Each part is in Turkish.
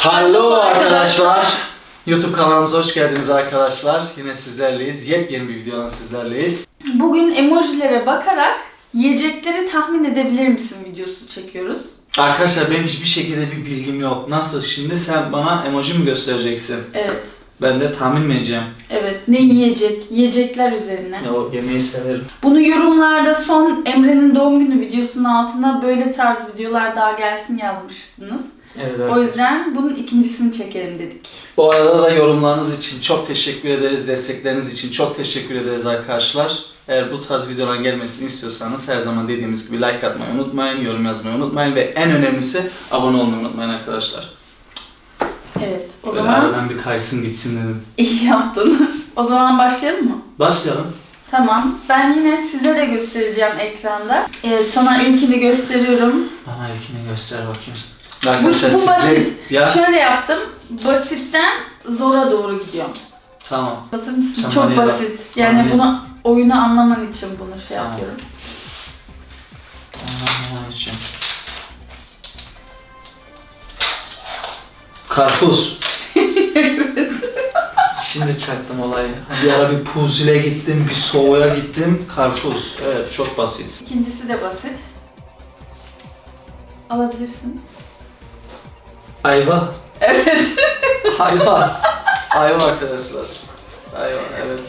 Hallo arkadaşlar. YouTube kanalımıza hoş geldiniz arkadaşlar. Yine sizlerleyiz. Yepyeni bir videodan sizlerleyiz. Bugün emojilere bakarak yiyecekleri tahmin edebilir misin videosu çekiyoruz. Arkadaşlar benim hiçbir şekilde bir bilgim yok. Nasıl? Şimdi sen bana emoji mi göstereceksin? Evet. Ben de tahmin mi edeceğim? Evet. Ne yiyecek? Yiyecekler üzerine. O yemeği severim. Bunu yorumlarda son Emre'nin doğum günü videosunun altına böyle tarz videolar daha gelsin yazmıştınız. Evet O yüzden bunun ikincisini çekelim dedik. Bu arada da yorumlarınız için çok teşekkür ederiz. Destekleriniz için çok teşekkür ederiz arkadaşlar. Eğer bu tarz videoların gelmesini istiyorsanız her zaman dediğimiz gibi like atmayı unutmayın, yorum yazmayı unutmayın ve en önemlisi abone olmayı unutmayın arkadaşlar. Evet. O Böyle zaman aradan bir kaysın gitsin dedim. iyi yaptın. o zaman başlayalım mı? Başlayalım. Tamam. Ben yine size de göstereceğim ekranda. Evet, sana ilkini gösteriyorum. Bana ilkini göster bakayım. Bu, Arkadaşlar bu sizler... basit. Ya Şöyle yaptım. Basitten zora doğru gidiyorum. tamam. Hazır mısın? Sen Çok bana yap. basit. Yani Bana bunu oyunu anlaman için bunu şey Tamam. yapıyorum. Anlamak için. Karpuz. Şimdi çaktım olayı. Bir ara bir puzile gittim, bir soğuya gittim. Karpuz. Evet, çok basit. İkincisi de basit. Alabilirsin. Ayva. Evet. Ayva. Ayva arkadaşlar. Ayva, evet.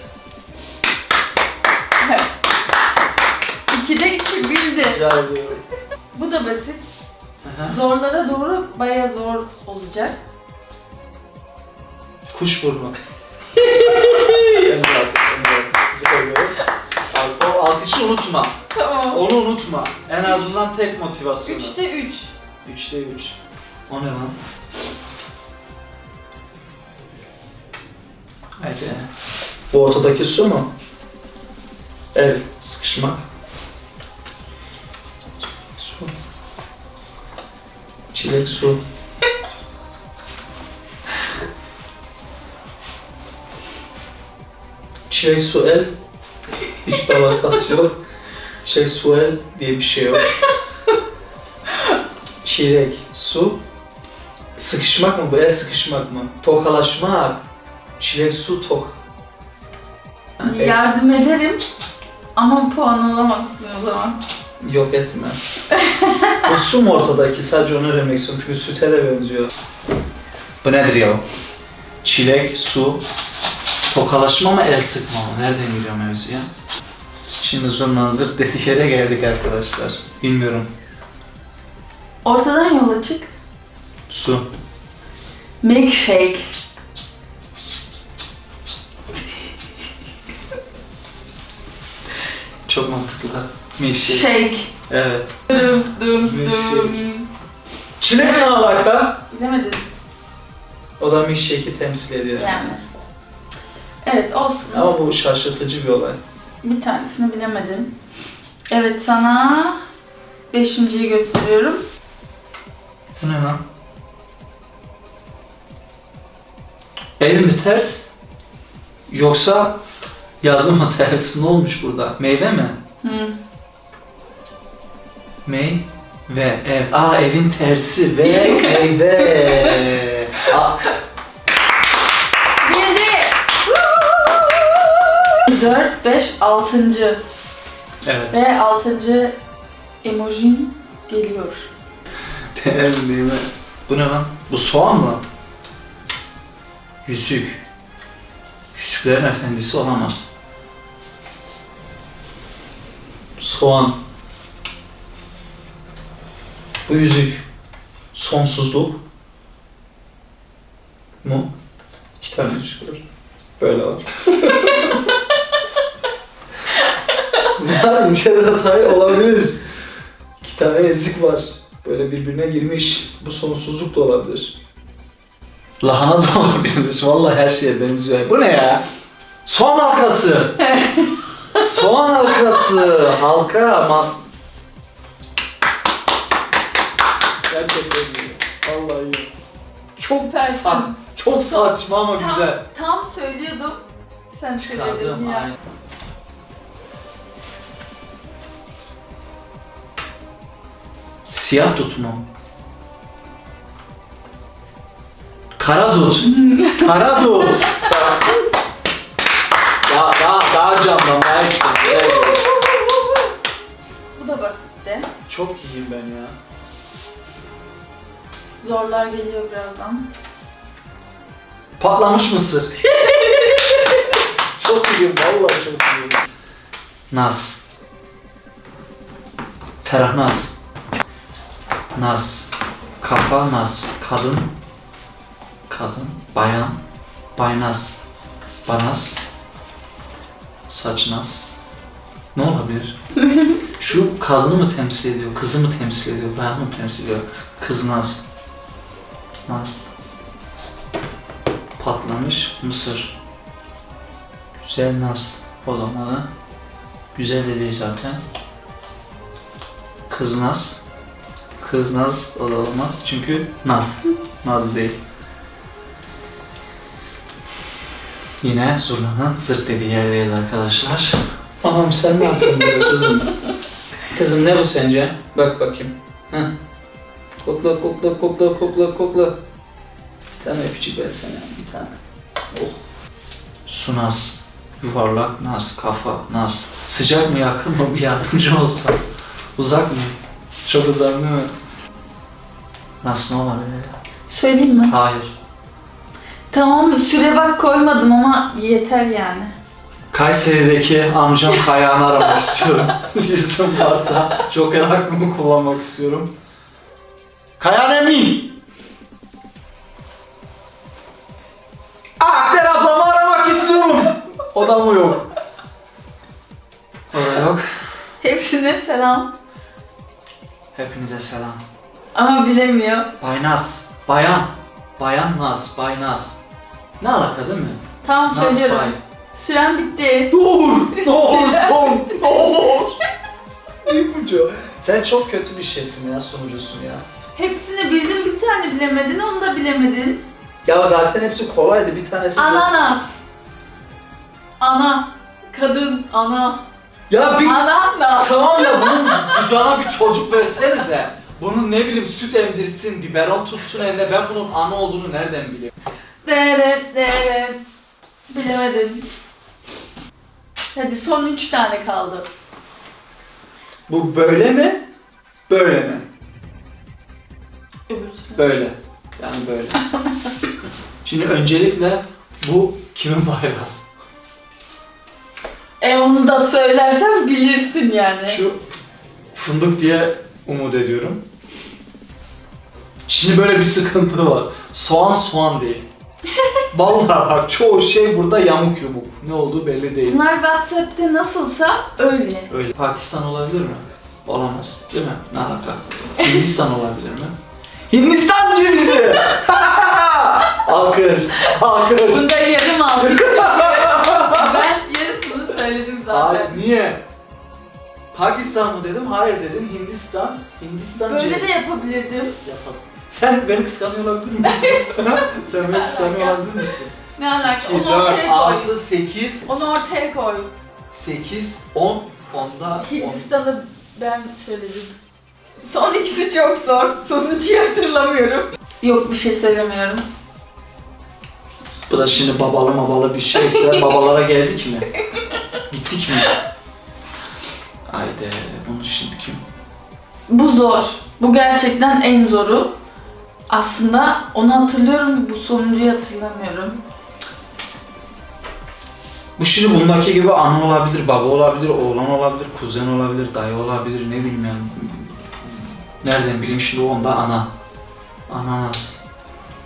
İkide iki bildi. Rica ediyorum. Bu da basit. Aha. Zorlara doğru baya zor olacak. Kuş burnu. Emre O alkışı unutma. Tamam. Onu unutma. En azından tek motivasyonu. Üçte üç. Üçte üç. O ne lan? Haydi. Bu ortadaki su mu? El. Sıkışmak. Su. Çilek su. Çilek su el. Hiçbir alakası yok. Çilek su el diye bir şey yok. Çilek, su. Sıkışmak mı bu? El sıkışmak mı? Tokalaşmak. Çilek, su, tok. El. Yardım ederim. Ama puan alamazsın o zaman. Yok etme. bu su mu ortadaki? Sadece onu öğrenmek istiyorum çünkü süte de benziyor. Bu nedir ya? Çilek, su, tokalaşma mı el sıkma mı? Nereden giriyor mevzuya? Şimdi zurna zırt dedik yere geldik arkadaşlar. Bilmiyorum. Ortadan yola çık. Su. Milkshake. Çok mantıklı. Milkshake. Shake. Evet. Dum dum Milkshake. dum. Çilek ne alaka? Bilemedin O da milkshake'i temsil ediyor. yani. Evet olsun. Ama bu şaşırtıcı bir olay. Bir tanesini bilemedin. Evet sana beşinciyi gösteriyorum. Bu ne lan? El mi ters? Yoksa yazı mı ters? Ne olmuş burada? Meyve mi? Hı. Mey ve ev. Aa evin tersi ve meyve. Aa, Bildi. 4, 5, 6. evet. Ve 6. emojin geliyor. Beğendiğime. Bu ne lan? Bu soğan mı? Yüzük. Yüzüklerin efendisi olamaz. Soğan. Bu yüzük. Sonsuzluk. Mu? İki tane yüzük var. Böyle var. Bunlar ince detay olabilir. İki tane ezik var. Böyle birbirine girmiş. Bu sonsuzluk da olabilir. Lahana da olabilir. Vallahi her şeye benziyor. Bu ne ya? Soğan halkası. Soğan halkası. Halka ama... Gerçekten iyi. Vallahi iyi. Çok Süpersin. sa- çok saçma ama Tam- güzel. Tam söylüyordum. Sen söyledin Çıkardım ya. aynen. Siyah tutma. Karadut. Karadut. daha, daha, daha daha yüksek. Evet. Bu da basitti. Çok iyiyim ben ya. Zorlar geliyor birazdan. Patlamış mısır. çok iyiyim, vallahi çok iyiyim. Naz. Ferah Naz. Naz. Kafa Naz. Kadın. Kadın. Bayan. Baynaz. Banaz. Saç Naz. Ne olabilir? Şu kadını mı temsil ediyor, kızı mı temsil ediyor, bayan mı temsil ediyor? Kız Naz. Patlamış mısır. Güzel Naz olamalı. Güzel de değil zaten. Kız Naz. Kız Naz o da olmaz çünkü Naz. Naz değil. Yine zurnanın zırt dediği yerdeyiz arkadaşlar. Anam sen ne yapıyorsun burada kızım? Kızım ne bu sence? Bak bakayım. Heh. Kokla kokla kokla kokla kokla. Bir tane öpücük versene bir tane. Oh. Su naz. Yuvarlak naz. Kafa naz. Sıcak mı yakın mı bir yardımcı olsa. Uzak mı? Çok uzak değil mi? Nasıl ne olabilir ya? Söyleyeyim mi? Hayır. Tamam süre bak koymadım ama yeter yani. Kayseri'deki amcam Kayağan'ı aramak istiyorum. İzin varsa. Joker hakkımı kullanmak istiyorum. Kayan Emin! Akter ablamı aramak istiyorum. O da mı yok? O da yok. Hepsine selam. Hepinize selam. Ama bilemiyor. Baynaz. Bayan. Bayan Naz. Baynaz. Ne alaka değil mi? Tamam Naz söylüyorum. Bay. Süren bitti. Dur! Ne olursun! Ne olur! İpucu. Sen çok kötü bir şeysin ya, sunucusun ya. Hepsini bildin bir tane bilemedin onu da bilemedin. Ya zaten hepsi kolaydı, bir tanesi... Ananas. Ana. Kadın. Ana. Ya bir... Ananas. Tamam ya bunun kucağına bir çocuk versenize. Bunun ne bileyim süt emdirsin, biberon tutsun elinde. Ben bunun ana olduğunu nereden biliyorum? Deret deret. Bilemedin. Hadi son üç tane kaldı. Bu böyle mi? Böyle mi? Öbür türlü. Böyle. Yani böyle. Şimdi öncelikle bu kimin bayrağı? E onu da söylersen bilirsin yani. Şu fındık diye umut ediyorum. Şimdi böyle bir sıkıntı var. Soğan soğan değil. Vallahi bak çoğu şey burada yamuk yumuk. Ne olduğu belli değil. Bunlar WhatsApp'ta nasılsa öyle. Öyle. Pakistan olabilir mi? Olamaz. Değil mi? Ne alaka? Hindistan olabilir mi? Hindistan cevizi! alkış, alkış. Bunda yarım aldım. ben yarısını söyledim zaten. Hayır, niye? Pakistan mı dedim? Hayır dedim. Hindistan. Hindistan Böyle cevizi. de yapabilirdim. Yapalım. Sen beni kıskanıyor olabilir misin? Sen beni kıskanıyor olabilir misin? Ne alaka? 2, Onu 4, ortaya koy. 6, 8, Onu ortaya koy. 8, 10, 10'da 10. Hindistan'ı ben söyledim. Son ikisi çok zor. Sonuncuyu hatırlamıyorum. Yok bir şey söylemiyorum. Bu da şimdi babalı mabalı bir şeyse babalara geldik mi? Gittik mi? Haydi bunu şimdi kim? Bu zor. Bu gerçekten en zoru. Aslında onu hatırlıyorum bu sonuncuyu hatırlamıyorum. Bu şimdi bundaki gibi ana olabilir, baba olabilir, oğlan olabilir, kuzen olabilir, dayı olabilir, ne bileyim yani. Nereden bileyim şimdi onda ana. Ananas.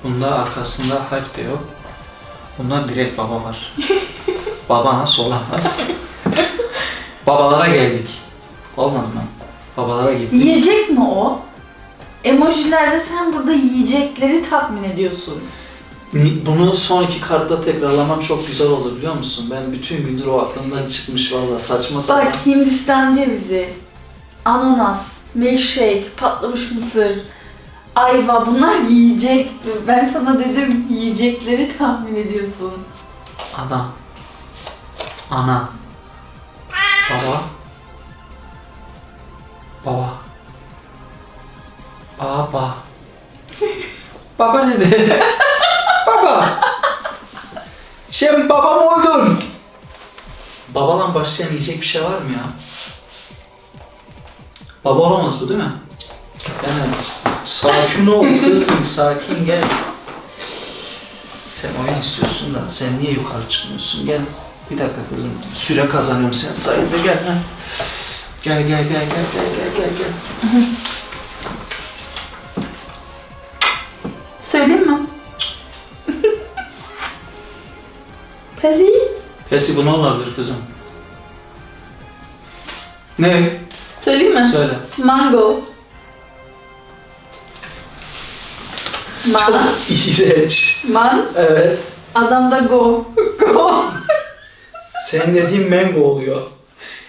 Bunda arkasında harf de yok. Bunda direkt baba var. baba nasıl olamaz? Babalara geldik. Olmadı mı? Babalara gittik. Yiyecek mi o? Emojilerde sen burada yiyecekleri tahmin ediyorsun. Bunu son iki kartta tekrarlaman çok güzel olur biliyor musun? Ben bütün gündür o aklımdan çıkmış valla saçma sapan. Bak Hindistan cevizi, ananas, milkshake, patlamış mısır, ayva bunlar yiyecek. Ben sana dedim yiyecekleri tahmin ediyorsun. Ana. Ana. Baba. Baba. Baba. Baba ne de? baba. Sen babam oldun. Babalan başlayan yiyecek bir şey var mı ya? Baba olamaz bu değil mi? Yani sakin ol kızım, sakin gel. Sen oyun istiyorsun da sen niye yukarı çıkmıyorsun? Gel. Bir dakika kızım. Süre kazanıyorum sen sayende gel. Ha. Gel gel gel gel gel gel gel gel. Söyleyeyim mi? Pezi. Pesi bu ne olabilir kızım? Ne? Söyleyeyim mi? Söyle. Mango. Man. İğrenç. Man. Evet. Adamda go. Go. Senin dediğin mango oluyor.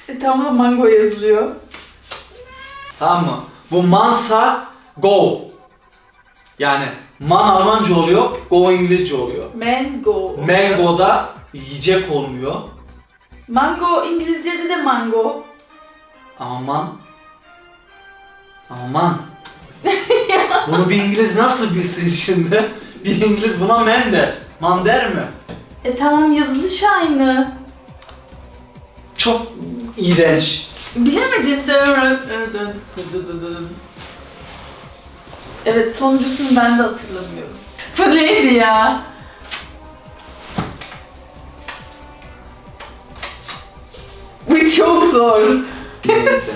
E, tamam mango yazılıyor. Tamam mı? Bu mansa go. Yani man Almanca oluyor, go İngilizce oluyor. Mango. Mango da yiyecek olmuyor. Mango İngilizce'de de mango. Ama man... Ama man. Bunu bir İngiliz nasıl bilsin şimdi? Bir İngiliz buna man der. Man der mi? E tamam yazılış aynı. Çok iğrenç. Bilemedin. Evet sonuncusunu ben de hatırlamıyorum. Bu neydi ya? Bu çok zor. Neyse.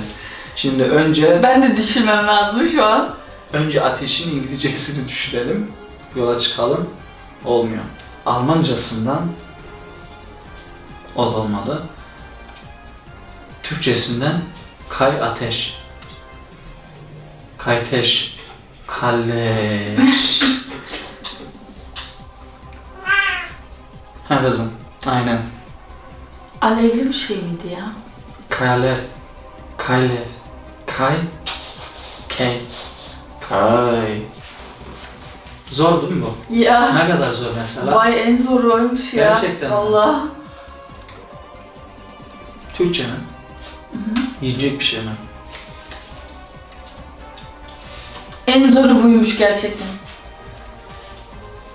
Şimdi önce Ben de düşünmem lazım şu an. önce ateşin İngilizcesini düşünelim. Yola çıkalım. Olmuyor. Almancasından o da olmadı. Türkçesinden kay ateş. Kayteş. Kalleş. ha kızım. Aynen. Alevli bir şey miydi ya? Kalev. Kaylev. Kay. Kay. Kay. Zor değil mi bu? Ya. Ne kadar zor mesela? Vay en zoru oymuş ya. Gerçekten? Valla. Türkçe mi? Yiyecek bir şey mi? En zoru buymuş gerçekten.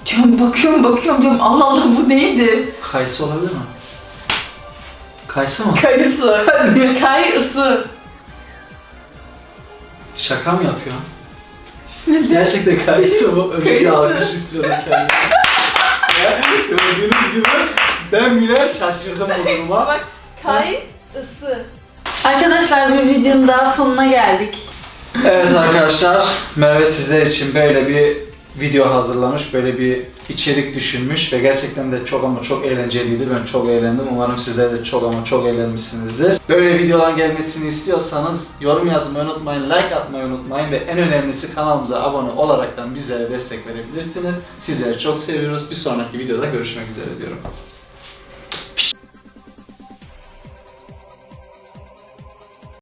Diyorum bakıyorum bakıyorum diyorum Allah Allah bu neydi? Kayısı olabilir mi? Kayısı mı? Kayısı. Kayısı. Şaka mı yapıyor? Gerçekten kayısı bu. Öyle Kayısı. alkış istiyorum kendime. Ya, Gördüğünüz gibi ben bile şaşırdım bu duruma. Bak kayısı. Arkadaşlar bir videonun daha sonuna geldik. Evet arkadaşlar, Merve sizler için böyle bir video hazırlamış, böyle bir içerik düşünmüş ve gerçekten de çok ama çok eğlenceliydi. Ben çok eğlendim. Umarım sizler de çok ama çok eğlenmişsinizdir. Böyle videoların gelmesini istiyorsanız yorum yazmayı unutmayın, like atmayı unutmayın ve en önemlisi kanalımıza abone olaraktan bizlere destek verebilirsiniz. Sizleri çok seviyoruz. Bir sonraki videoda görüşmek üzere diyorum.